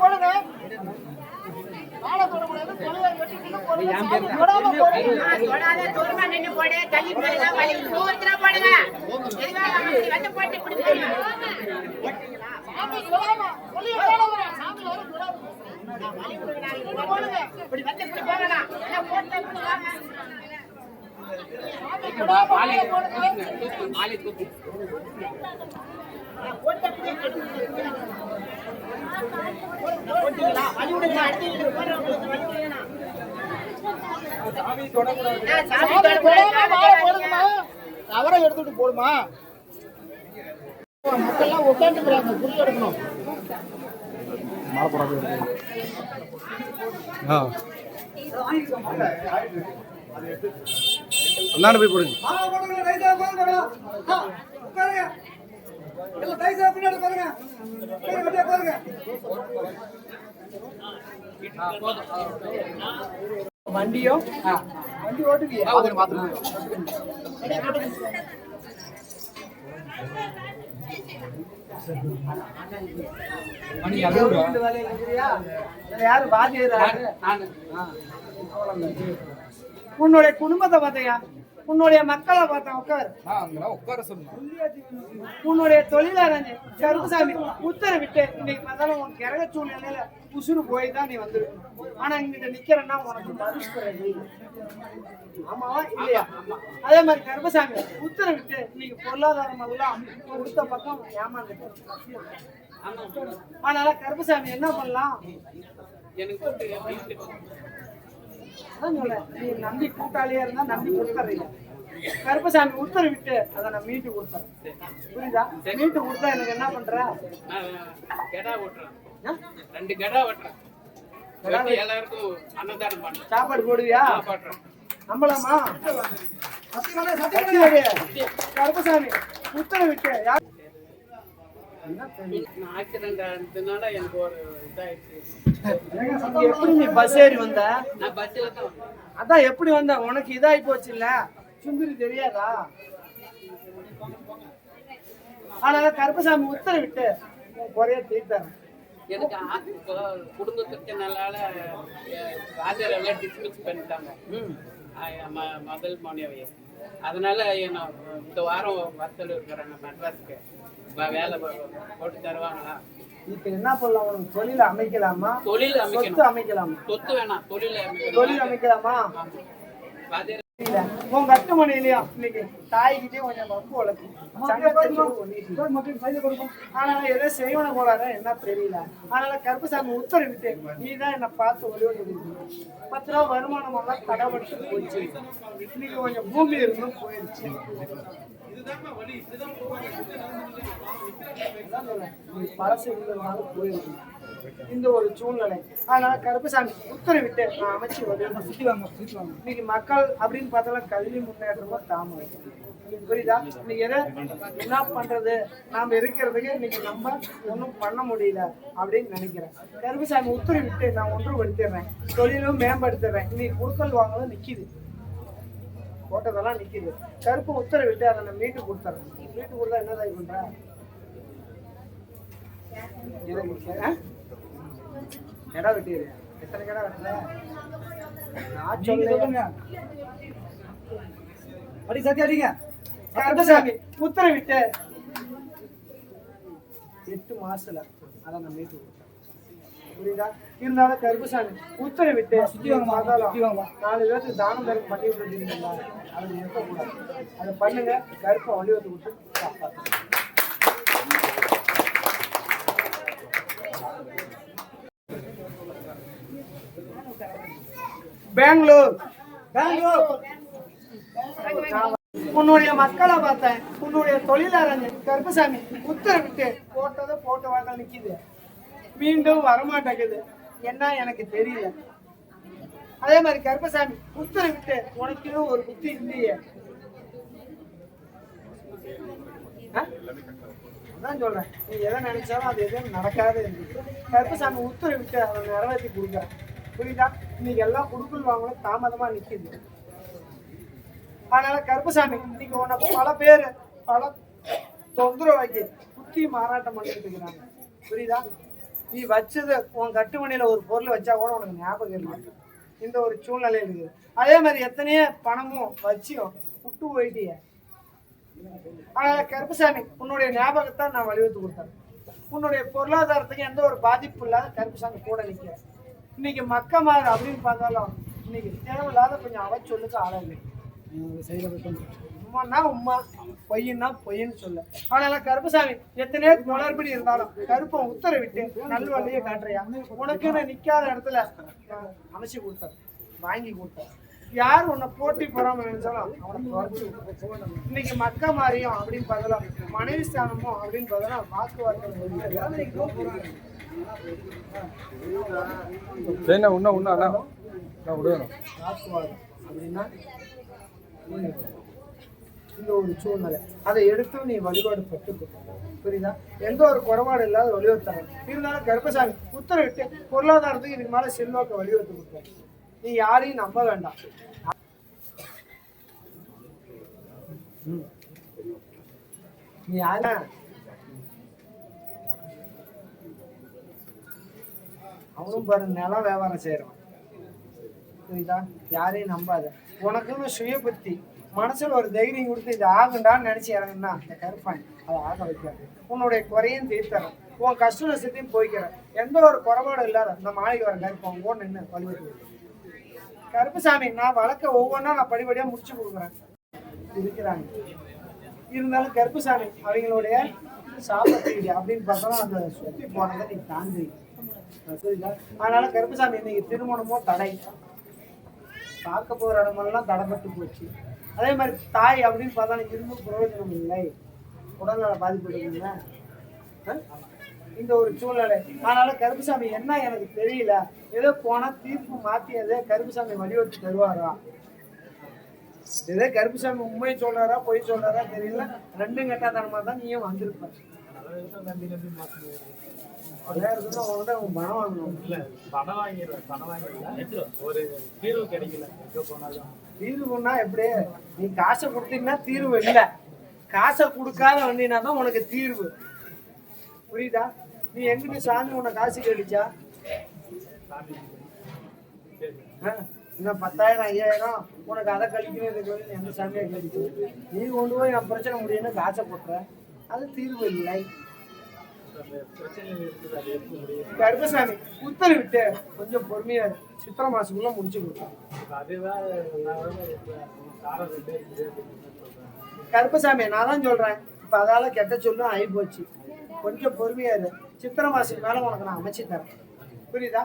போடுங்க. மேல தொடக்கூடாது தொழிலை வெட்டிட்டு போடுங்க சாமி தொடாம போடுங்க தொடாத தூரமா நின்னு போடு தள்ளி போடுங்க வலி தூரத்துல போடுங்க எதுக்காக அப்படி வந்து போட்டு இப்படி போடுங்க சாமி தொடாம தொழிலை வேணாம் சாமி வேற தொடாம வலி கொடுக்குறாங்க இப்படி போடுங்க இப்படி வந்து இப்படி போகலாம் இல்ல போட்டு இப்படி வாங்க சாமி தொடாம மேல போடுங்க போட்டுங்களா வலி விடுங்க அடுத்து வீட்டுக்கு போடுறவங்களுக்கு வலி விடுங்கண்ணா சாமி சாமி தொடாம மேல போடுங்கம்மா அவரை எடுத்துட்டு போடுமா? மக்கள்லாம் உட்காந்துக்கிறாங்க புரிய எடுக்கணும். அந்தாண்ட போய் போடுங்க. வண்டியோ? வண்டி ஓட்டுவியா? யாரு பாத்தியாரு உன்னுடைய குடும்பத்தை பார்த்தையா? உன்னுடைய மக்களை பார்த்தேன் உட்காரு. உட்கார உன்னுடைய தொழிலாளர் கருப்புசாமி உத்தரவிட்டு இன்னைக்கு பார்த்தாலும் உன் கிரக சூழ்நிலையில உசுறு போய் தான் நீ வந்துருக்கணும் ஆனா இங்கிட்ட நிக்கிறேன்னா உனக்கு மதிப்பு ஆமாவா இல்லையா? அதே மாதிரி கருப்பசாமி உத்தரவிட்டு இன்னைக்கு பொருளாதாரம் எல்லாம் கொடுத்த பக்கம் ஏமாந்துட்டு அதனால கருப்பசாமி என்ன பண்ணலாம்? அதான் சொல்றேன். நீ நம்பி கூட்டாளியா இருந்தா நம்பி கொடுத்துறீங்க. கருப்பசாமி உத்தரவிட்டு அதை நான் மீட்டு கொடுத்துறேன். புரியுதா? மீட்டு கொடுத்தா எனக்கு என்ன பண்ற? கெடா ஓட்டுறேன்? ரெண்டு கெடா ஓட்டுறேன் எல்லாருக்கும் அன்னதானம் பண்றேன் சாப்பாடு போடுவியா? நம்பலாமா. கருப்பசாமி உத்தரவிட்டு யார் ஆக்சிடென்ட் ஆனதுனால எனக்கு ஒரு இதாயிடுச்சு. எப்படி நீ பஸ் ஏறி வந்த? நான் பஸ்ஸில் தான். அதான் எப்படி வந்த? உனக்கு இதாகி போச்சு இல்ல சுந்தரி தெரியாதா? ஆனா கருப்பசாமி உத்தரவிட்டு குறைய தீர்த்தாங்க. எனக்கு குடும்ப பிரச்சனைனால ராஜர் எல்லாம் டிஸ்மிஸ் பண்ணிட்டாங்க. ஆ, ம- முதல் மனைவி அதனால என்ன இந்த வாரம் வசல் இருக்கிறாங்க மெட்ராஸ்க்கு வேலை போ- போட்டு தருவாங்களா? இப்ப என்ன பண்ணலாம்? உனக்கு தொழில் அமைக்கலாமா? தொழில் சொத்து அமைக்கணும் அமைக்கலாமா? சொத்து வேணாம். தொழில் தொழில் அமைக்கணும் அமைக்கலாமா ராஜர் இல்ல. உன் கட்டுமனையிலயும் இன்னைக்கு தாய்கிட்டே கொஞ்சம் வம்பு வளர்க்கு ஆனா எதோ செய்வன போலாத என்ன தெரியல. அதனால கருப்பசாமி உத்தரவிட்டு நீ தான் என்ன பார்த்து கொடுக்கணும். பத்து ரூபா வருமானம் எல்லாம் கடவுட்டு போச்சு இன்னைக்கு கொஞ்சம் பூமி இருந்தும் போயிருச்சு அதான் இருந்ததுனால இந்த ஒரு சூழ்நிலை. அதனால கருப்பசாமி உத்தரவிட்டு நான் அமைச்சு வருவேன் வாங்க வாங்க இன்னைக்கு மக்கள் அப்படின்னு பார்த்தாலும் கல்வி முன்னேற்றமா தாமதம் புரியுதா? இன்னைக்கு எதை என்ன பண்றது? நாம இருக்கிறதுக்கு இன்னைக்கு நம்ம ஒன்றும் பண்ண முடியல அப்படின்னு நினைக்கிறேன். கருப்பசாமி உத்தரவிட்டு நான் ஒன்று ஒன்றுபடுத்திடுறேன் தொழிலும் மேம்படுத்திடுறேன் இன்னைக்கு குடுக்கல் வாங்கலும் நிக்குது. போட்டதெல்லாம் நிக்குது. கருப்பு உத்தரவிட்டு அதை நான் மீட்டு கொடுத்துறேன். மீட்டு கொடுத்தா என்ன எதை கொடுத்த? ஆ? கடை வெட்டிடு. எத்தனை கடை வெட்டல? நான் சொல்லுங்க. அடி சத்தி அடிங்க. கருப்பசாமி உத்தரவிட்டு எட்டு மாசத்துல அதை நான் மீட்டு கொடுத்தேன். புரியுதா? இருந்தாலும் கருப்பசாமி உத்தரவிட்டு பார்த்தாலும் நாலு பேருக்கு தானம் தரம் பண்ணிட்டு இருக்கீங்களா அதை நிறுத்தக்கூடாது அதை பண்ணுங்க. கருப்பை வழிவத்து விட்டு. பெங்களூர். பெங்களூர். உன்னுடைய மக்களை பார்த்தேன். உன்னுடைய தொழிலாளர்கள் கருப்பசாமி உத்தரவிட்டு போட்டதை போட்ட வாங்க நிக்குது. மீண்டும் வரமாட்டேங்குது. என்ன எனக்கு தெரியல. அதே மாதிரி கருப்பசாமி உத்தரவிட்டு உனக்கு ஒரு புத்தி இல்லையே. ஆ? அதான் சொல்றேன். நீ எதை நினைச்சாலும் அது எதுவும் நடக்காது கருப்பசாமி உத்தரவிட்டு அதை நிறைவேற்றி கொடுக்குறேன் புரியுதா? இன்னைக்கு எல்லாம் குடுக்கல் வாங்கணும் தாமதமா நிக்குது. அதனால கருப்பசாமி இன்னைக்கு உன்னை பல பேர் பல தொந்தரவு வைக்க குத்தி மாறாட்டம் பண்ணிட்டு இருக்கிறாங்க. புரியுதா? நீ வச்சது உன் கட்டுமணியில் ஒரு பொருள் வச்சா கூட உனக்கு ஞாபகம் இல்லை. இந்த ஒரு சூழ்நிலை இருக்குது. அதே மாதிரி எத்தனையோ பணமும் வச்சியும் விட்டு போயிட்டிய. ஆனால் கருப்புசாமி உன்னுடைய ஞாபகத்தை நான் வலியுறுத்தி கொடுத்தேன். உன்னுடைய பொருளாதாரத்துக்கு எந்த ஒரு பாதிப்பு இல்லாத கருப்புசாமி கூட நிற்க இன்னைக்கு மக்கமாறு அப்படின்னு பார்த்தாலும் இன்னைக்கு தேவையில்லாத கொஞ்சம் அவச்சொல்லுக்கு ஆளாங்க உண்மைன்னா உண்மை பொய்ன்னா பொய்ன்னு சொல்ல. அதனால கருப்பசாமி எத்தனையோ குளறுபடி இருந்தாலும் கருப்பன் உத்தரவிட்டு நல்வழியை காட்டுறியா? உனக்குன்னு நிக்காத இடத்துல அமைச்சு கொடுத்தார். வாங்கி கொடுத்தார். யார் உன்னை போட்டி போறாம நினைச்சாலும். இன்னைக்கு மக்க மாறியும் அப்படின்னு பார்த்தலாம் மனைவி ஸ்தானமும் அப்படின்னு பார்த்தலாம் வாக்குவாதம் உண்ணா அண்ணா. நான் விடுவேன். வாக்குவாதம் அப்படின்னா இந்த ஒரு சூழ்நிலை. அதை எடுத்து நீ வழிபாடு பட்டு புரியுதா? எந்த ஒரு குறைபாடு இல்லாத வலியுறுத்தாங்க இருந்தாலும் கர்ப்பசாமி உத்தரவிட்டு பொருளாதாரத்துக்கு இதுக்கு மேல செல்வாக்க வலியுறுத்தி கொடுத்தாரு நீ யாரையும் நம்ப வேண்டாம். நீ யார? அவனும் பாரு நிலம் வியாபாரம் செய்யறான் புரியுதா? யாரையும் நம்பாத. உனக்குன்னு சுய புத்தி மனசுல ஒரு தைரியம் கொடுத்து இது ஆகுண்டான்னு நினைச்சு இறங்குனா இந்த கருப்பான் அதை ஆக வைக்காது. உன்னுடைய குறையும் தீர்த்தரும். உன் கஷ்ட நஷ்டத்தையும் போய்க்கிறேன். எந்த ஒரு குறைபாடும் இல்லாத இந்த மாளிகை வர கருப்பான் ஓ நின்று வழிபட்டு கருப்புசாமி நான் வழக்க ஒவ்வொன்றா நான் படிப்படியா முடிச்சு கொடுக்குறேன். இருக்கிறாங்க. இருந்தாலும் கருப்புசாமி அவங்களுடைய சாப்பிட்டு அப்படின்னு பார்த்தாலும் அந்த சுற்றி போனதை நீ தாண்டி அதனால கருப்புசாமி இன்னைக்கு திருமணமோ தடை. பார்க்க போகிற இடமெல்லாம் தடப்பட்டு போச்சு. அதே மாதிரி தாய் அப்படின்னு பார்த்தா இரும்பு பிரயோஜனம் இல்லை. உடல்நல பாதிப்பு இந்த ஒரு சூழ்நிலை. அதனால கருப்புசாமி என்ன எனக்கு தெரியல. ஏதோ போனால் தீர்ப்பு மாற்றியதே கருப்புசாமி வழிவகுத்து தருவாரா? ஏதோ கருப்புசாமி உண்மை சொல்றாரா பொய் சொல்றாரா தெரியல. ரெண்டும் கெட்டாதனமாக தான் நீயும் வந்திருப்ப. அதே உன்கிட்ட உன் பணம் வாங்கணும் இல்ல பணம் வாங்கிடுறேன் பணம் வாங்கிடல ஒரு தீர்வு கிடைக்கல எங்க போனாலும் தீர்வுன்னா எப்படி நீ காசை கொடுத்தீங்கன்னா தீர்வு இல்லை காசை கொடுக்காத வந்தீங்கன்னா தான் உனக்கு தீர்வு புரியுதா நீ எங்கிட்ட சாமி உன்னை காசு கேட்டுச்சா ஆ, இன்னும் பத்தாயிரம் ஐயாயிரம் உனக்கு அதை கழிக்கணும் இதை கழிக்கணும் எந்த சாமியா கேட்டுச்சு நீ கொண்டு போய் என் பிரச்சனை முடியும்னு காசை போட்டுற. அது தீர்வு இல்லை. கருப்பசாமி உத்தரவிட்டு கொஞ்சம் பொறுமையா. சித்திரை மாசத்துக்குள்ள முடிச்சு சொல்றேன் கருப்பசாமி நான் தான் சொல்றேன். இப்ப அதால கெட்ட சொல்லும் ஆகி போச்சு கொஞ்சம் பொறுமையா இரு. சித்திரை மாசத்துக்கு மேல உனக்கு நான் அமைச்சு தரேன். புரியுதா?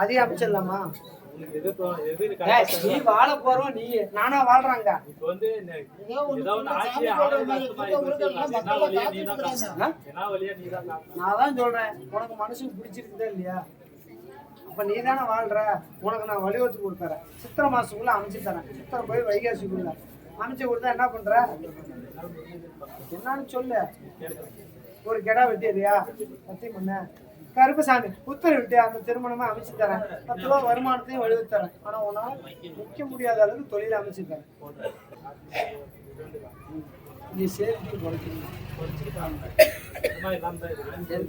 அதையும் அமைச்சிடலாமா? நீ வாழ போறோம் நீ நானா வாழ்றாங்க. இப்போ வந்து. நான் தான் சொல்றேன். உனக்கு மனசுக்கு பிடிச்சிருக்குதா இல்லையா? அப்ப நீ தானே வாழ்ற? உனக்கு நான் வழிவகுத்து கொடுத்துறேன் சித்திரை மாசத்துக்குள்ள அமைச்சு தரேன். சித்திரை போய் வைகாசிக்குள்ள. அமைச்சு கொடுத்தா என்ன பண்ற? என்னன்னு சொல்லு. ஒரு கெடா வெட்டியறியா கத்தி பண்ண கருப்பசாமி உத்தரவிட்டு அந்த திருமணமா அமைச்சு தரேன் பத்து ரூபா வருமானத்தையும் எழுதி தரேன் ஆனா உன்னால நிக்க முடியாத அளவுக்கு தொழில் அமைச்சு தரேன் நீ சேர்த்து குறைக்கணும் சும்மா இல்லாம தான் இருக்கு.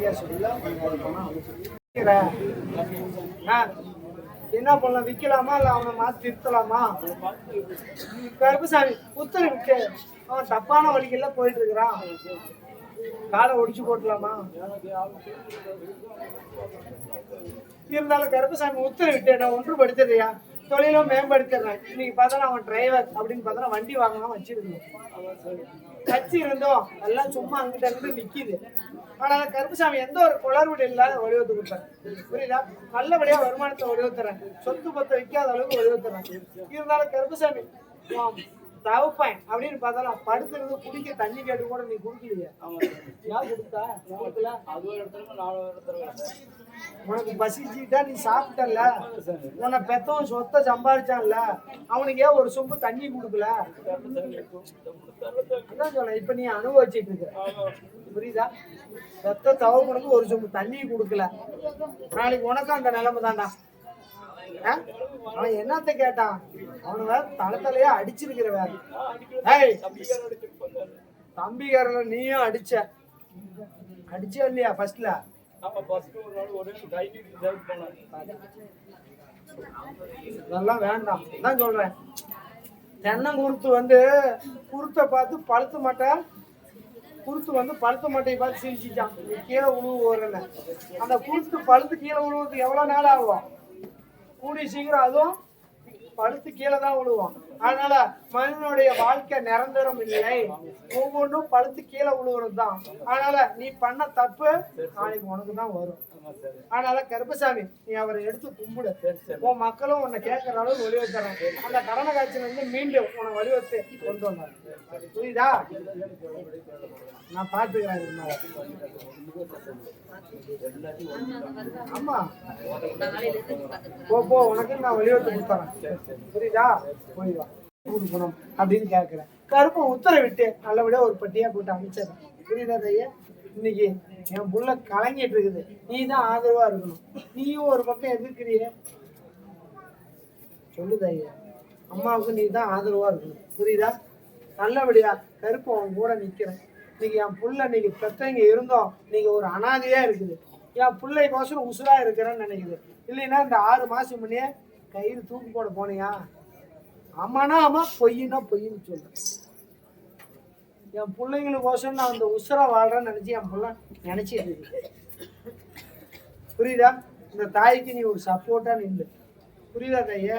ஏற்கனவே என்ன பண்ணலாம் விக்கலாமா இல்ல அவனை மாத்தி திருத்தலாமா? கருப்புசாமி உத்தரவிட்டு அவன் தப்பான வழிகள்ல போயிட்டு இருக்கிறான். காலை ஒடிச்சு போட்டலாமா? இருந்தாலும் கருப்பசாமி உத்தரவிட்டு நான் ஒன்றுபடுத்துறியா? தொழிலும் மேம்படுத்துறேன் இன்னைக்கு பார்த்தா அவன் டிரைவர் அப்படின்னு பார்த்தா வண்டி வாங்கலாம் வச்சிருந்தோம். வச்சு இருந்தோம் எல்லாம் சும்மா அங்கிட்ட இருந்து நிக்குது. ஆனா கருப்பசாமி எந்த ஒரு குளறுபடி இல்லாத வடிவத்து கொடுத்தேன் புரியுதா? நல்லபடியா வருமானத்தை வடிவத்துறேன் சொத்து பத்த வைக்காத அளவுக்கு வடிவத்துறேன் இருந்தாலும் கருப்பசாமி தவப்பேன் அப்படின்னு பார்த்தாலும் படுத்துறது குடிக்க தண்ணி கேட்டு கூட நீ குடிக்கலையே. யார் கொடுத்தா? இடத்துல உனக்கு பசிச்சுட்டா நீ சாப்பிட்டல உன்னை பெத்தவன் சொத்தை சம்பாதிச்சான்ல அவனுக்கு ஏன் ஒரு சொம்பு தண்ணி கொடுக்கல? அதான் சொல்றேன் இப்ப நீ அனுபவிச்சிட்டு இருக்க. புரியுதா? பெத்த தவங்களுக்கு ஒரு சொம்பு தண்ணி கொடுக்கல. நாளைக்கு உனக்கும் அந்த நிலைமை தான்டா? அவன் என்னத்த கேட்டான்? அவனு வேற தலை தலையா அடிச்சிருக்கிற வேற ஏய் தம்பிக்காரல நீயும் அடிச்ச. அடிச்ச இல்லையா ஃபர்ஸ்ட்ல இதெல்லாம் வேண்டாம். தான் சொல்றேன். தென்னங்குருத்து வந்து குருத்தை பார்த்து பழுத்து மாட்டை குருத்து வந்து பழுத்த மட்டையை பார்த்து சிரிச்சிச்சான் கீழே உழுவு வரல அந்த குருத்து பழுத்து கீழே உழுவுறதுக்கு எவ்வளவு நாள் ஆகும்? கூடி சீக்கிரம் அதுவும் பழுத்து கீழே தான் விழுவோம். அதனால மனிதனுடைய வாழ்க்கை நிரந்தரம் இல்லை. ஒவ்வொன்றும் பழுத்து கீழே விழுவுறது தான் அதனால நீ பண்ண தப்பு நாளைக்கு உனக்கு தான் வரும். அதனால கருப்பசாமி நீ அவரை எடுத்து கும்பிடு. உன் மக்களும் உன்னை கேட்கற அளவு வழிவத்தரேன் அந்த கடனை காய்ச்சல் இருந்து மீண்டும் உன்னை வழிவத்து கொண்டு வந்தார். புரியுதா? நான் பாத்துக்கிறேன் மேல. ஆமா. போ போ உனக்கு நான் வழிவத்து கொடுத்துறேன். புரியுதா? வா. கொடுக்கணும் அப்படின்னு கேட்கிறேன். கருப்பன் உத்தரவிட்டு நல்லபடியா ஒரு பட்டியா போட்டு அமைச்சர். புரியுதா ஐயா இன்னைக்கு என் புள்ள கலங்கிட்டு இருக்குது. நீ தான் ஆதரவா இருக்கணும். நீயும் ஒரு பக்கம் எதிர்க்கிறிய சொல்லுது ஐயா. அம்மாவுக்கு நீ தான் ஆதரவா இருக்கணும். புரியுதா? நல்லபடியா கருப்பு அவன் கூட நிக்கிறேன். இன்னைக்கு என் புள்ள இன்னைக்கு பெத்தவங்க இருந்தோம். இன்னைக்கு ஒரு அனாதையா இருக்குது. என் பிள்ளைக்கோசரம் உசுரா இருக்கிறேன்னு நினைக்குது. இல்லைன்னா இந்த ஆறு மாசம் முன்னே கயிறு தூக்கு போட போனியா? ஆமானா ஆமா பொய்னா பொய்ன்னு சொல்றேன். என் பிள்ளைங்களுக்கோசம் நான் அந்த உசுரா வாழ்றேன்னு நினச்சி என் பிள்ளை நினச்சிட்டு இருக்கு. புரியுதா? இந்த தாய்க்கு நீ ஒரு சப்போர்ட்டாக நின்று புரியுதா தைய?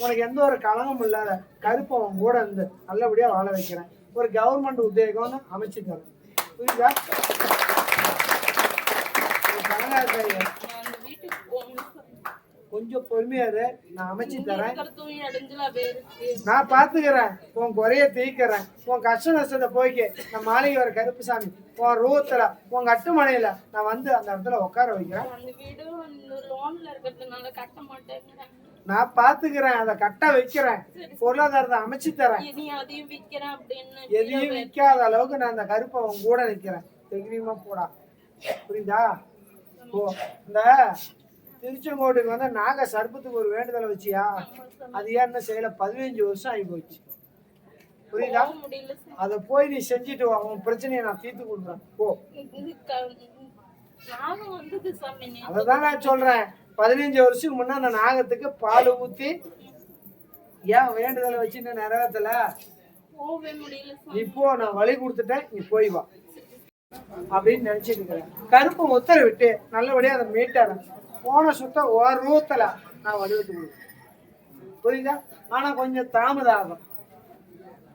உனக்கு எந்த ஒரு கலகமும் இல்லாத கருப்பு அவன் கூட இருந்து நல்லபடியாக வாழ வைக்கிறேன். ஒரு கவர்மெண்ட் உத்தியோகம்னு அமைச்சு தரேன். புரியுதா? கலங்காத ஐயா. கொஞ்சம் பொறுமையா இரு. நான் அமைச்சு தரேன். நான் பாத்துக்கிறேன். உன் குறைய தீக்கிறேன் உன் கஷ்ட நஷ்டத்தை போய்க்கு நான் மாளிகை வர கருப்புசாமி உன் ரூத்துல உன் கட்டுமனையில நான் வந்து அந்த இடத்துல உட்கார வைக்கிறேன். நான் பாத்துக்கிறேன். அதை கட்ட வைக்கிறேன். பொருளாதாரத்தை அமைச்சு தரேன். எதையும் விற்காத அளவுக்கு நான் அந்த கருப்பை உன் கூட நிக்கிறேன். தைரியமா போடா. புரியுதா? ஓ இந்த திருச்செங்கோட்டுக்கு வந்து நாக சர்ப்பத்துக்கு ஒரு வேண்டுதலை வச்சியா? அது ஏன்னு செய்யல. பதினஞ்சு வருஷம் ஆகி போச்சு. புரியுதா. அதை போய் நீ செஞ்சுட்டு வா. உன் பிரச்சனையை நான் தீர்த்து கொடுக்குறேன். போ. இது க- நாகம் வந்தது சாமி நேத்து. அதை தான் நான் சொல்றேன். பதினஞ்சு வருஷத்துக்கு முன்ன அந்த நாகத்துக்கு பால் ஊத்தி ஏன் வேண்டுதலை வச்சு இன்னும் நிறைவேற்றல போகவே முடியல சாமி. நீ போ நான் வழி கொடுத்துட்டேன். நீ போய் வா. அப்படின்னு நினைச்சிட்டு இருக்கிறேன். கருப்பு உத்தரவிட்டு நல்லபடியா அதை மீட்டாரன் போன சுத்த ஒரு ரூத்துல நான் வடிவத்து கொடுப்பேன் புரியுதா? ஆனா கொஞ்சம் தாமதம் ஆகும்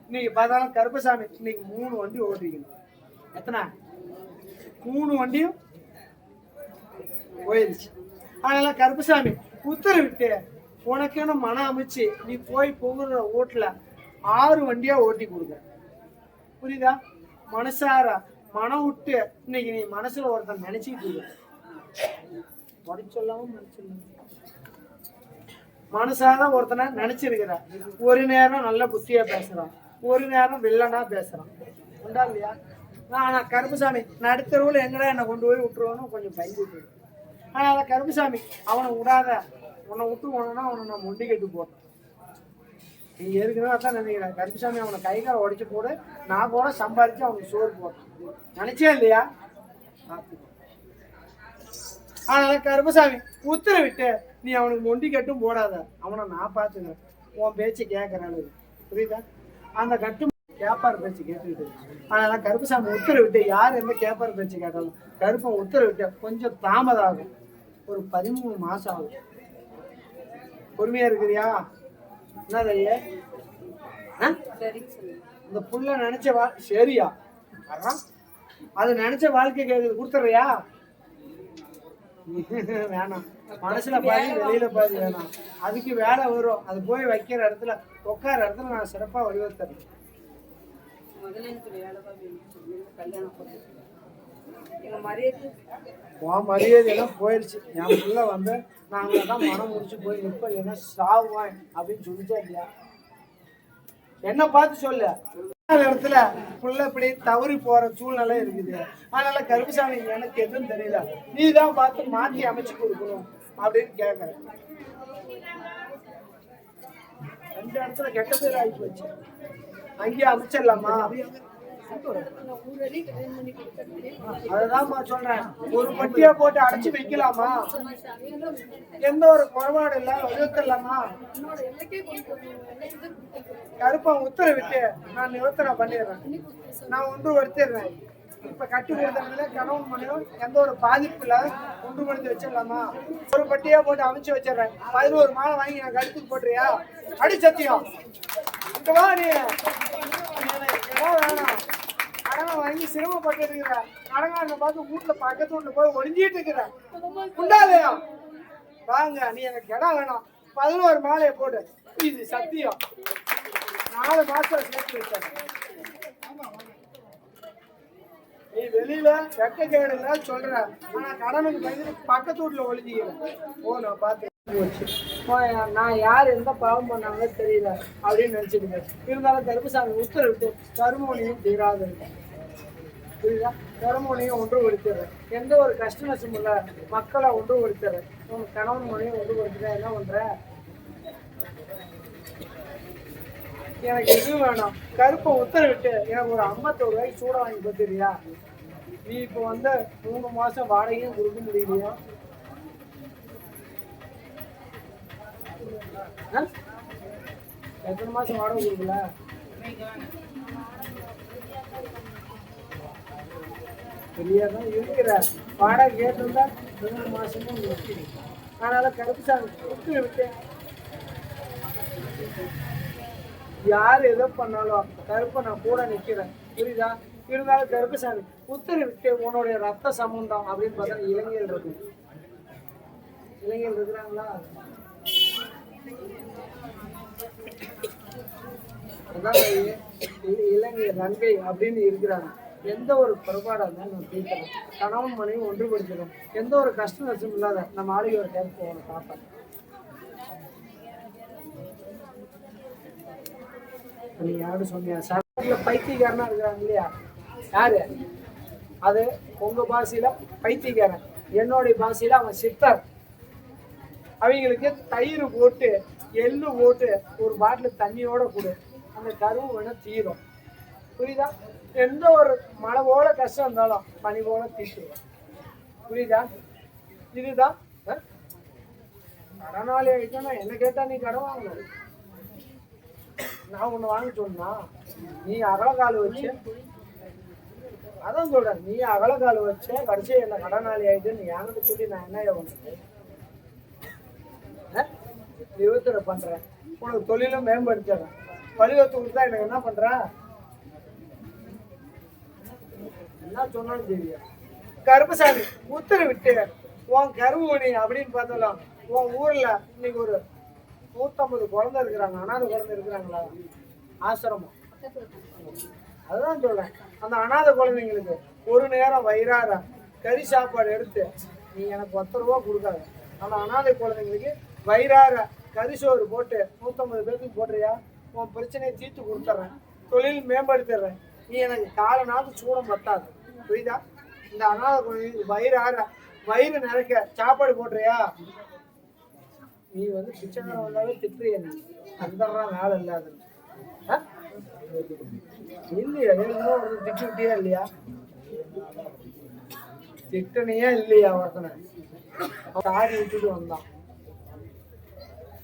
இன்னைக்கு பார்த்தாலும் கருப்பசாமி இன்னைக்கு மூணு வண்டி ஓட்டிக்கணும். எத்தனை? மூணு வண்டியும் போயிருச்சு. அதனால கருப்பசாமி உத்தரவிட்டு உனக்கேன்னு மனம் அமைச்சு நீ போய் போகிற ஓட்டுல ஆறு வண்டியா ஓட்டி கொடுக்க. புரியுதா? மனசார மனம் விட்டு இன்னைக்கு நீ மனசுல ஒருத்தன் நினைச்சுக்கிட்டு இருக்க. வடி சொல்லாம மனசுல ஒருத்தனை நினைச்சிருக்கிற ஒரு நேரம் நல்ல புத்தியா பேசுறான். ஒரு நேரம் வில்லனா பேசுறான். உண்டா இல்லையா? ஆனா கருப்புசாமி நடுத்தருவில் எங்கடா என்னை கொண்டு போய் விட்டுருவோன்னு கொஞ்சம் பயந்து இருக்கு. ஆனா அந்த கருப்புசாமி அவனை விடாத. உன்னை விட்டு போனா அவனை நான் முண்டி கட்டு போட்டேன் நீ ஏற்கனவே அதான் நினைக்கிறேன். கருப்புசாமி அவனை கை கால உடைச்சு போடு. நான் கூட சம்பாரிச்சு அவனுக்கு சோறு போட்டேன் நினைச்சே இல்லையா? அதனால கருப்பசாமி உத்தரவிட்டு நீ அவனுக்கு மொண்டி கட்டும் போடாத. அவனை நான் பார்த்துக்கிறேன். உன் பேச்சு கேட்குற அளவு புரியுதா? அந்த கட்டு கேப்பார் பேச்சு கேட்டுக்கிட்டு அதனால கருப்பசாமி உத்தரவிட்டு யார் எந்த கேப்பார் பேச்சு கேட்டாலும் கருப்பன் உத்தரவிட்டு கொஞ்சம் தாமதம் ஆகும் ஒரு பதிமூணு மாசம் ஆகும். பொறுமையா இருக்கிறியா? என்ன ஐயா? இந்த புள்ள நினைச்ச வா சரியா? அது நினைச்ச வாழ்க்கை கேக்குது. கொடுத்துறியா வேணாம். மனசுல பாதி வெளியில பாதி வேணாம். அதுக்கு வேலை வரும். அது போய் வைக்கிற இடத்துல உட்கார இடத்துல நான் சிறப்பா வடிவத்தரேன் உன் மரியாதை எல்லாம் போயிடுச்சு என் பிள்ளை வந்து நான் தான் மனம் முடிச்சு போய் நிற்பேன் இல்லைன்னா சாவுவேன் அப்படின்னு சொல்லிச்சா இல்லையா என்ன பார்த்து சொல்லு. இடத்துல புள்ள இப்படி தவறி போற சூழ்நிலை இருக்குது. அதனால கருப்புசாமி எனக்கு எதுவும் தெரியல. நீ தான் பார்த்து மாத்தி அமைச்சு கொடுக்கணும் அப்படின்னு கேட்கறேன் ரெண்டு இடத்துல கெட்ட பேர் ஆகி போச்சு. அங்கேயே அமைச்சிடலாமா? அதுதான்மா சொல்றேன். ஒரு பட்டியா போட்டு அடைச்சு வைக்கலாமா? எந்த ஒரு குறைபாடு இல்ல ஒதுக்கலாமா? கருப்பன் உத்தரவிட்டு நான் நிவர்த்தனை பண்ணிடுறேன். நான் ஒன்று வருத்திடுறேன். இப்ப கட்டி கொடுத்ததுல கணவன் மனையும் எந்த ஒரு பாதிப்பு இல்ல ஒன்றுபடுத்தி வச்சிடலாமா? ஒரு பட்டியா போட்டு அமைச்சு வச்சிடுறேன். பதினோரு மாலை வாங்கி நான் கழுத்துக்கு போட்டுறியா? அடி சத்தியம். இங்க நீ. வேணாம். கடனை வாங்கி சிரமப்பட்டு இருக்கிற கடங்காரனை பார்த்து வீட்டுல பக்கத்து வீட்டுல போய் ஒளிஞ்சிட்டு இருக்கிற. உண்டாதையா? வாங்க நீ எனக்கு இடம் வேணாம். பதினோரு மாலையை போடு. இது சத்தியம். நாலு மாசம் சேர்த்து வச்சேன் நீ வெளியில வெக்க கேடுல சொல்ற ஆனா கடனுக்கு பயந்து பக்கத்து வீட்டுல ஒளிஞ்சிக்கிற ஓ நான் பார்த்து போச்சு. நான் யார் எந்த பாவம் பண்ணாங்களோ தெரியல அப்படின்னு நினைச்சிருந்தேன் இருந்தாலும் கருப்புசாமி உத்தரவிட்டு தருமொழியும் தீராது புரியுதா கருமோனியும் ஒன்று ஒடுத்துறேன் எந்த ஒரு கஷ்ட நஷ்டம் இல்லை. மக்களை ஒன்று ஒடுத்துறேன் உன் கணவன் மனையும் ஒன்று ஒடுத்துற என்ன பண்ற? எனக்கு எதுவும் வேணாம். கருப்பை உத்தரவிட்டு எனக்கு ஒரு ஐம்பத்தோரு ரூபாய்க்கு சூட வாங்கி கொடுத்துறியா நீ இப்போ வந்து மூணு மாசம் வாடகையும் கொடுக்க முடியலையா? எத்தனை மாசம் வாடகை கொடுக்கல? வெளியே தான் இருக்கிறார் பாடம் கேட்டிருந்தா மூணு மாசமும் ஆனாலும் அதனால கருப்புசாமி கொடுத்து விட்டேன். யார் எதோ பண்ணாலும் கருப்பை நான் கூட நிற்கிறேன் புரியுதா? இருந்தாலும் கருப்புசாமி உத்தரவிட்டு உன்னுடைய ரத்த சம்பந்தம் அப்படின்னு பார்த்தா இளைஞர்கள் இருக்கு இளைஞர்கள் இருக்கிறாங்களா? அதான் இளைஞர் இலங்கை ரங்கை அப்படின்னு இருக்கிறாங்க. எந்த ஒரு குறைபாடாக இருந்தாலும் நம்ம தீர்க்கணும் கணவன் மனைவி ஒன்றுபடுத்துகிறோம் எந்த ஒரு கஷ்ட நஷ்டம் இல்லாத நம்ம ஆளுகை ஒரு டைம் போகணும் பார்ப்பேன் நீ யாரும் சொன்னியா? சரத்துல பைத்தியக்காரனா இருக்கிறாங்க இல்லையா? யாரு? அது உங்க பாஷையில பைத்தியக்காரன். என்னுடைய பாசையில அவன் சித்தர். அவங்களுக்கு தயிர் போட்டு எள்ளு போட்டு ஒரு பாட்டில் தண்ணியோட கொடு. அந்த கருவு வேணா தீரும். புரியுதா? எந்த ஒரு மழை போல கஷ்டம் இருந்தாலும் பனி போல தீட்டுருவோம் புரியுதா? இதுதான் ஆ? கடனாளி ஆகிட்டோன்னா என்ன கேட்டா நீ கடன் வாங்கணும் நான் ஒன்று வாங்க சொன்னா நீ அகலக்கால் வச்சு அதான் சொல்றேன் நீ அகலக்கால் வச்சு கடைசி என்ன கடனாளி ஆயிட்டு நீ என்கிட்ட சொல்லி நான் என்ன உனக்கு நிவர்த்தனை பண்றேன். உனக்கு தொழிலும் மேம்படுத்துறேன். வலியுறுத்தி கொடுத்தா எனக்கு என்ன பண்றேன் என்ன சொன்னாலும் தெரியும் கருப்பசாமி உத்தரவிட்டு உன் கருவுணி அப்படின்னு பார்த்தாலும் உன் ஊர்ல இன்னைக்கு ஒரு நூத்தம்பது குழந்தை இருக்கிறாங்க அனாதை குழந்தை இருக்கிறாங்களா? ஆசிரமம். அதுதான் சொல்றேன். அந்த அனாதை குழந்தைங்களுக்கு ஒரு நேரம் வயிறார கறி சாப்பாடு எடுத்து நீ எனக்கு பத்து ரூபா கொடுக்காது. அந்த அனாதை குழந்தைங்களுக்கு வயிறார கறி சோறு போட்டு நூற்றம்பது பேருக்கு போடுறியா? உன் பிரச்சனையை தீர்த்து கொடுத்துட்றேன். தொழில் மேம்படுத்திடுறேன். நீ எனக்கு கால நாள் சூடம் பத்தாது. புரியுதா? இந்த அனாதை வயிறு ஆற வயிறு நிறைக்க சாப்பாடு போடுறியா? நீ வந்து பிச்சைக்கார வந்தாவே திட்டுறிய நீ? அந்தர்றான் வேலை இல்லாத ஆ? இல்லையா ஏற்கனவே ஒரு திட்டு விட்டியா இல்லையா? திட்டனையா இல்லையா ஒருத்தனை? தாடி விட்டுட்டு வந்தான்.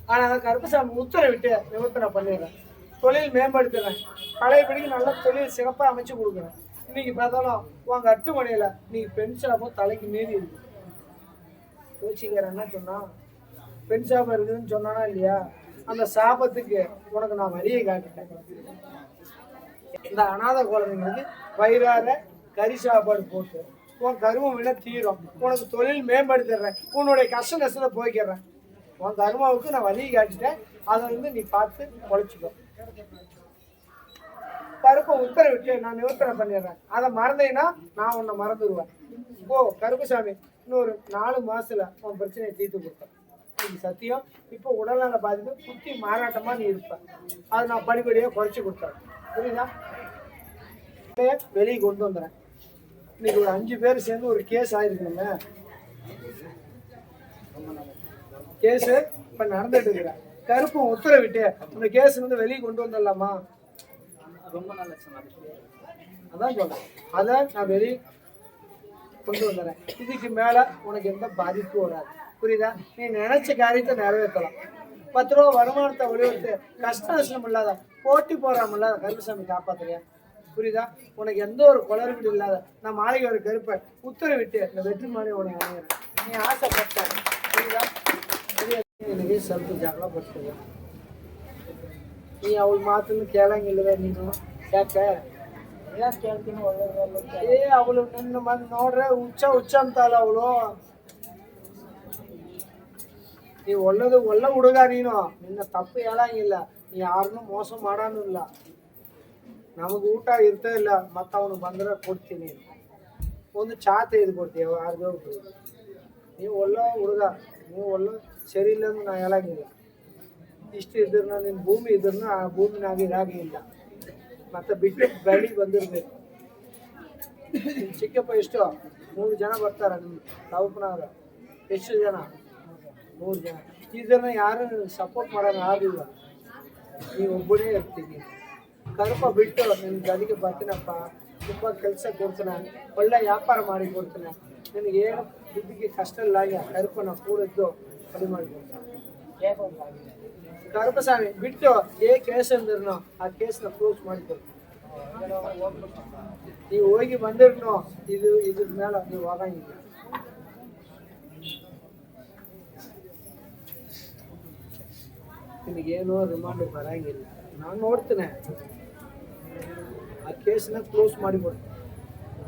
ஆனா கருப்பசாமி உத்தரவிட்டு நிவர்த்தனை பண்ணிடுறேன். தொழில் மேம்படுத்துறேன். பழையபடிக்கு நல்ல தொழில் சிறப்பாக அமைச்சு கொடுக்குறேன். இன்னைக்கு பார்த்தாலும் உங்க அட்டுமணியில நீ பெண் தலைக்கு மீறி இருக்கு. யோசிக்கிற என்ன சொன்னா பெண் இருக்குதுன்னு சொன்னானா இல்லையா? அந்த சாபத்துக்கு உனக்கு நான் வழியை காட்டிட்டேன். இந்த அநாத குழந்தைங்களுக்கு வயிறார கறி சாப்பாடு போட்டு உன் கருமம் விட தீரும்? உனக்கு தொழில் மேம்படுத்திடுறேன். உன்னுடைய கஷ்ட நஷ்டத்தை போய்க்கிறேன் உன் கருமாவுக்கு நான் வழியை காட்டிட்டேன். அதை வந்து நீ பார்த்து பொழைச்சிக்கோ. கருப்பை உத்தரவிட்டு நான் நிவர்த்தனை பண்ணிடுறேன். அதை மறந்தேன்னா நான் உன்னை மறந்துடுவேன். ஓ கருப்புசாமி இன்னொரு நாலு மாசத்துல உன் பிரச்சனையை தீர்த்து கொடுத்தேன் இது சத்தியம். இப்போ உடல்நல பாதிப்பு குத்தி மாறாட்டமா நீ இருப்ப. அதை நான் படிப்படியாக குறைச்சி கொடுத்தேன் புரியுதா? வெளியே கொண்டு வந்துடுறேன். இன்னைக்கு ஒரு அஞ்சு பேர் சேர்ந்து ஒரு கேஸ் ஆயிருக்கணுமே கேஸ் இப்ப நடந்துட்டு இருக்கிறேன் கருப்பும் உத்தரவிட்டு இந்த கேஸ் வந்து வெளியே கொண்டு வந்துடலாமா? ரொம்ப நல்ல சொன்னாங்க அதான் சொல்கிறேன் அதை நான் வெளியே கொண்டு வந்துடுறேன். இதுக்கு மேலே உனக்கு எந்த பாதிப்பும் வராது. புரியுதா? நீ நினைச்ச காரியத்தை நிறைவேற்றலாம். பத்து ரூபா வருமானத்தை வலியுறுத்து கஷ்ட நஷ்டம் இல்லாத போட்டி போறாம இல்லாத கருப்புசாமி காப்பாத்துறியா? புரியுதா? உனக்கு எந்த ஒரு குளறுபடி இல்லாத நான் மாளிகை ஒரு கருப்பை உத்தரவிட்டு இந்த வெற்றி மாலை உனக்கு அணுகிறேன். நீ ஆசைப்பட்ட புரியுதா? பெரிய இன்னைக்கு செல்ஃபி ஜாக்கிரலாம் போட்டுக்கோ ನೀ ಅವಳ ಮಾತನ್ನು ಕೇಳಂಗಿಲ್ಲವೇ ನೀನು ಯಾಕೆ ಯಾಕೆ ಕೇಳ್ತೀನಿ ಒಳ್ಳೆ ಏ ಅವಳು ನಿನ್ನ ಮಂದಿ ನೋಡ್ರೆ ಹುಚ್ಚ ಹುಚ್ಚ ಅಂತಲ್ಲ ಅವಳು ನೀ ಒಳ್ಳೇದು ಒಳ್ಳೆ ಹುಡುಗ ನೀನು ನಿನ್ನ ತಪ್ಪು ಹೇಳಂಗಿಲ್ಲ ನೀ ಯಾರನ್ನೂ ಮೋಸ ಮಾಡಾನು ಇಲ್ಲ ನಮಗೆ ಊಟ ಇರ್ತೇ ಇಲ್ಲ ಮತ್ತೆ ಅವನು ಬಂದ್ರೆ ಕೊಡ್ತೀನಿ ಒಂದು ಚಾ ತೆಗೆದು ಕೊಡ್ತೀವಿ ಯಾರಿಗೋ ನೀವು ಒಳ್ಳೆ ಹುಡುಗ ನೀವು ಒಳ್ಳೆ ಸರಿ ಇಲ್ಲ ಅಂದ್ರೆ ನಾ ಹೇಳಂಗಿಲ್ಲ ಇಷ್ಟು ಇದ್ರನ್ನ ನಿನ್ನ ಭೂಮಿ ಇದ್ರನ್ನ ಆ ಭೂಮಿನಾಗಿ ರಾಗಿ ಇಲ್ಲ. ಮತ್ತೆ ಬಿಟ್ಟು ಬೆಳಿ ಬಂದಿರ್ಬೇಕು. ಚಿಕ್ಕಪ್ಪ ಎಷ್ಟು, ಮೂರು ಜನ ಬರ್ತಾರೆ ನಿಮ್ಮ ತಾವಪ್ಪನವ್ರು. ಎಷ್ಟು ಜನ? ಮೂರು ಜನ. ಇದನ್ನ ಯಾರು ಸಪೋರ್ಟ್ ಮಾಡೋಣ ಆಗಿಲ್ಲ ನೀವು ಒಬ್ಬನೇ ಇರ್ತೀನಿ ಕರ್ಪ ಬಿಟ್ಟು ನಿನ್ನ ಗದಿಗೆ ಬರ್ತೀನಪ್ಪ, ತುಂಬ ಕೆಲಸ ಕೊಡ್ತಾನೆ, ಒಳ್ಳೆ ವ್ಯಾಪಾರ ಮಾಡಿ ಕೊಡ್ತಾನೆ. ನಿನಗೆ ಏನು ದುಡ್ಡಿಗೆ ಕಷ್ಟ ಇಲ್ಲ ಆಗ ಕರ್ಪನ ಕೂಡದ್ದು ಕಡಿಮೆ ಮಾಡಿಕೊಡ್ತಾನೆ ಕರುಪಸ್ವಾಮಿ, ಬಿಟ್ಟು ಏ ಕೇಸ್ ಅಂದ್ರೂ ಆ ಕೇಸ್ನ ಕ್ಲೋಸ್ ಮಾಡಿದ್ರು. ನೀವು ಹೋಗಿ ಬಂದಿರ್ನು ಇದು, ಇದ್ರ ಮೇಲೆ ನೀವು ಹೋಗಂಗಿಲ್ಲ ನಿನಗೇನು ರಿಮಾಂಡ್ ಬರಂಗಿಲ್ಲ. ನಾನು ನೋಡ್ತೇನೆ. ಆ ಕೇಸ್ನ ಕ್ಲೋಸ್ ಮಾಡಿಬಿಡ್ತೀನಿ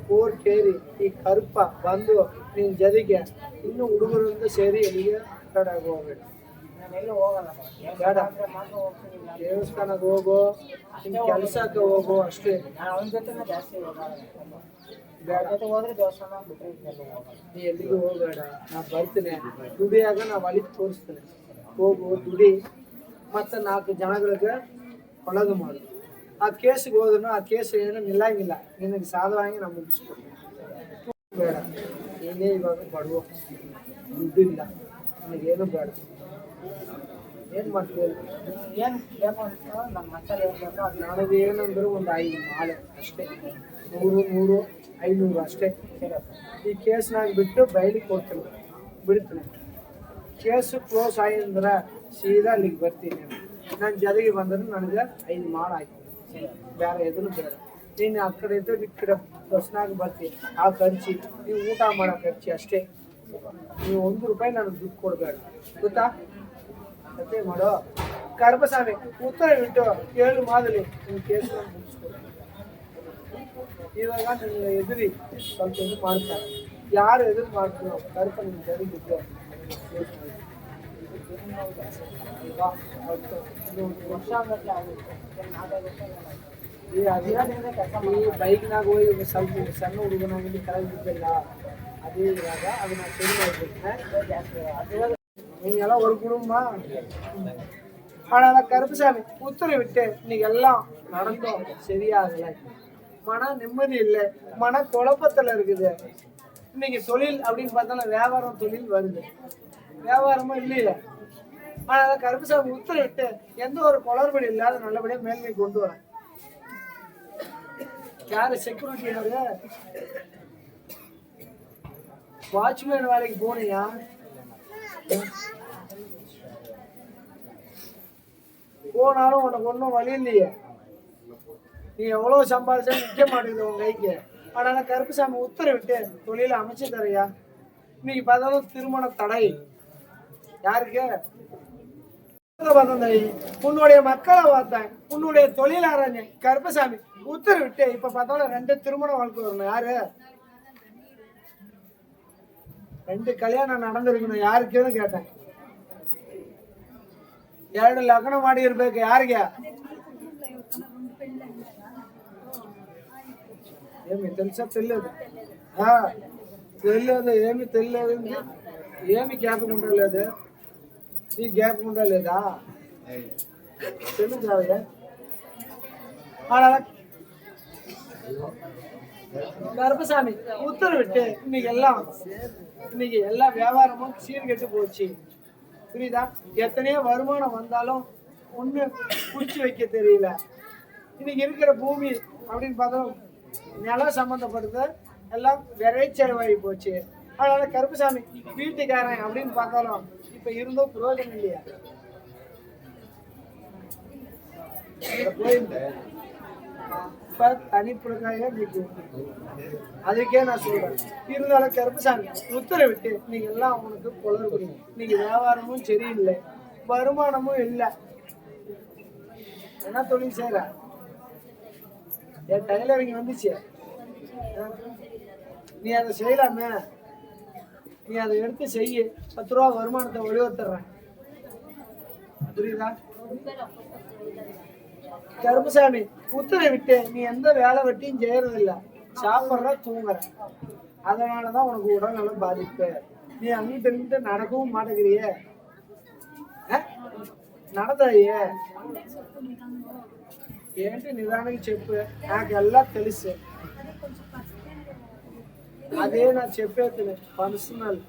ಕೋರ್ ಕೇರಿ ಈ ಕರ್ಪ ಬಂದು ನಿನ್ನ ಜರಿಗೆ ಇನ್ನು ಹುಡುಗರಿಂದ ಸೇರಿ ಎಲ್ಲಿಗೆ ಆಗಿ ಹೋಗ್ಬೇಡ. ನಾನೆಲ್ಲೂ ಹೋಗಲ್ಲ. ಬೇಡ. ಮಾತ್ರ ಹೋಗ್ತೀನಿ ದೇವಸ್ಥಾನಕ್ಕೆ ಹೋಗು ನಿನ್ನ ಕೆಲಸಕ್ಕೆ ಹೋಗು ಅಷ್ಟೇ. ನಾನು ಅವನ ಜೊತೆನೇ ಜಾಸ್ತಿ ಹೋಗಲ್ಲ. ಬೇಡ. ಜೊತೆ ಹೋದ್ರೆ ದೇವಸ್ಥಾನ ಬಿಟ್ಟರೆ ಹೋಗಲ್ಲ. ನೀ ಎಲ್ಲಿಗೂ ಹೋಗಬೇಡ. ನಾ ಬರ್ತೀನಿ. ದುಡಿಯಾಗ ನಾವು ಅಲ್ಲಿ ತೋರಿಸ್ತೇನೆ. ಹೋಗು ದುಡಿ. ಮತ್ತು ನಾಲ್ಕು ಜನಗಳಿಗೆ ಒಳಗೆ ಮಾಡು. ಆ ಕೇಸಿಗೆ ಹೋದ್ರು ಆ ಕೇಸ್ ಏನು ನಿಲ್ಲಂಗಿಲ್ಲ. ನಿನಗೆ ಸಾಧವಾಗಿ ನಾವು ಮುಗಿಸ್ಕೊಡ್ತೀವಿ ಬೇಡ. ಏನೇ ಇವಾಗ ಬಡವ. ದುಡ್ಡಿಲ್ಲ. ನನಗೇನು ಬೇಡ. ಏನು ಮಾಡ್ತೀವಿ ಏನು ಬೇಕು ಅಂತ ನಮ್ಮ ಮಕ್ಕಳು ಏನು ಬೇಕೋ ಅದು ನನಗೆ ಏನಂದ್ರೆ ಒಂದು ಐದು ಮಾಲೆ ಅಷ್ಟೇ. ನೂರು ನೂರು ಐನೂರು ಅಷ್ಟೇ ಈ ಕೇಸ್ನಾಗ ಬಿಟ್ಟು ಬಯಲಿಗೆ ಕೊಡ್ತೀನಿ ಬಿಡ್ತೀನಿ. ಕೇಸು ಕ್ಲೋಸ್ ಆಯ್ತಂದ್ರೆ ಸೀದಾ ಅಲ್ಲಿಗೆ ಬರ್ತೀನಿ. ನಾನು ಜರಿಗೆ ಬಂದ್ರೆ ನನಗೆ ಐದು ಮಾಡ ಆಯ್ತು. ಬೇರೆ ಎದುರು ಬೇರೆ ನೀನು ಆ ಕಡೆ ಇದ್ದು ಈ ಕಡೆ ಬಸ್ನಾಗ ಬರ್ತೀನಿ. ಆ ಖರ್ಚಿ. ನೀವು ಊಟ ಮಾಡೋ ಖರ್ಚಿ ಅಷ್ಟೇ. ನೀವು ಒಂದು ರೂಪಾಯಿ ನನಗೆ ದುಡ್ಡು ಕೊಡಬೇಡ. ಗೊತ್ತಾ? ಅದೇ ಮಾಡೋ ಕರ್ಪಸ್ವಾಮಿ ಉತ್ತರ ಬಿಟ್ಟು ಏಳು ಮಾದಲಿ ನಿಮ್ಮ ಕೇಸನ್ನ ಮುಗಿಸ್ಕೊಡು ಇವಾಗ ನಿನ್ನ ಎದುರಿ ಸ್ವಲ್ಪ ಇದು ಮಾಡ್ತಾರೆ ಯಾರು ಎದುರು ಮಾಡ್ತೀರೋ ಕರ್ಪ ನಿಮ್ಮ ಜರಿಗಿದ್ದು ಅಲ್ವಾ? ಅವತ್ತು ಇನ್ನೊಂದು ವರ್ಷ ವರ್ಷ ಆಗುತ್ತೆ ನಾಲ್ಕೈದು ವರ್ಷ ಆಗಲ್ಲ. ಈ ಅದೇ ಈ ಬೈಕ್ನಾಗ ಹೋಗಿ ಒಂದು ಸ್ವಲ್ಪ ಒಂದು ಸಣ್ಣ ಹುಡುಗನಾಗಿ ಕೆಳಗೆ ಬಿದ್ದಿಲ್ಲ ಅದೇ ಇವಾಗ ಅದನ್ನ ಸರಿ ಮಾಡಿಬಿಟ್ರೆ ಜಾಸ್ತಿ ಅದು நீங்கெல்லாம் ஒரு குடும்பமா? ஆனா கருப்புசாமி உத்தரவிட்டு இன்னைக்கு எல்லாம் நடந்தோம். சரியாகல மன நிம்மதி இல்லை. மன குழப்பத்துல இருக்குது. இன்னைக்கு தொழில் அப்படின்னு பார்த்தாலும் வியாபாரம் தொழில் வருது. வியாபாரமும் இல்லையே ஆனா கருப்புசாமி உத்தரவிட்டு எந்த ஒரு குளறுபடி இல்லாத நல்லபடியா மேன்மை கொண்டு வரேன் யாரு செக்யூரிட்டி வாட்ச்மேன் வேலைக்கு போனியா? போனாலும் உனக்கு ஒன்றும் வழி இல்லையே. நீ எவ்வளோ சம்பாதிச்சா நிற்க மாட்டேங்குது உன் கைக்கு. அதனால் கருப்புசாமி உத்தரவிட்டு தொழிலை அமைச்சு தரையா இன்னைக்கு பார்த்தாலும் திருமண தடை. யாருக்கு? உன்னுடைய மக்களை பார்த்தேன். உன்னுடைய தொழில் ஆராய்ஞ்சேன் கருப்பசாமி உத்தரவிட்டு இப்ப பார்த்தாலும் ரெண்டு திருமண வாழ்க்கை வரணும். யாரு? ரெண்டு கல்யாணம் நடந்திருக்கணும். யாருக்குன்னு கேட்டேன். ಎರಡು ಲಗ್ನ ಮಾಡಿ ಇರ್ಬೇಕು ಯಾರಿಗೆ ಏಮಿ ಕೆಲಸ ತಿಳಿಯೋದು ಹಾ తెలియదు ఏమి తెలియదు ఏమి జ్ఞాపకం ఉండలేదు నీ జ్ఞాపకం ఉండలేదా తెలుసు கருப்பசாமி உத்தரவிட்டு இன்னைக்கு எல்லாம் இன்னைக்கு எல்லா வியாபாரமும் சீர்கெட்டு போச்சு புரியுதா? எத்தனையோ வருமானம் வந்தாலும் ஒண்ணு குடிச்சு வைக்க தெரியல. இன்னைக்கு இருக்கிற பூமி அப்படின்னு பார்த்தா நிலம் சம்மந்தப்பட்டது எல்லாம் விரைச்செலவாகி போச்சு. அதனால கருப்பசாமி வீட்டுக்காரன் அப்படின்னு பார்த்தாலும் இப்ப இருந்தும் பிரயோஜனம் இல்லையா? கோயில் இப்ப தனிப்புறக்காக அதுக்கே நான் சொல்றேன். இருந்தாலும் கருப்பசாமி உத்தரவிட்டு நீங்க எல்லாம் அவனுக்கு குளறுபடி நீங்க வியாபாரமும் சரியில்லை வருமானமும் இல்லை. என்ன தொழில் செய்யற என் டைலரிங் வந்துச்சு. நீ அதை செய்யலாமே? நீ அதை எடுத்து செய்ய. பத்து ரூபா வருமானத்தை வழிவத்துறேன் புரியுதா? கருப்புசாமி உத்தரவிட்டு நீ எந்த வேலை வெட்டியும் செய்யறது இல்ல சாப்பிட்ற தூங்குற அதனாலதான் உனக்கு உடல்நலம் பாதிப்பு நீ அங்கிட்டு இங்கிட்டு நடக்கவும் மாட்டேங்கிறியே నడతాయే ఏంటి నిదానికి చెప్పు నాకు ఎలా తెలుసు అదే నా చెప్పేది పర్సనల్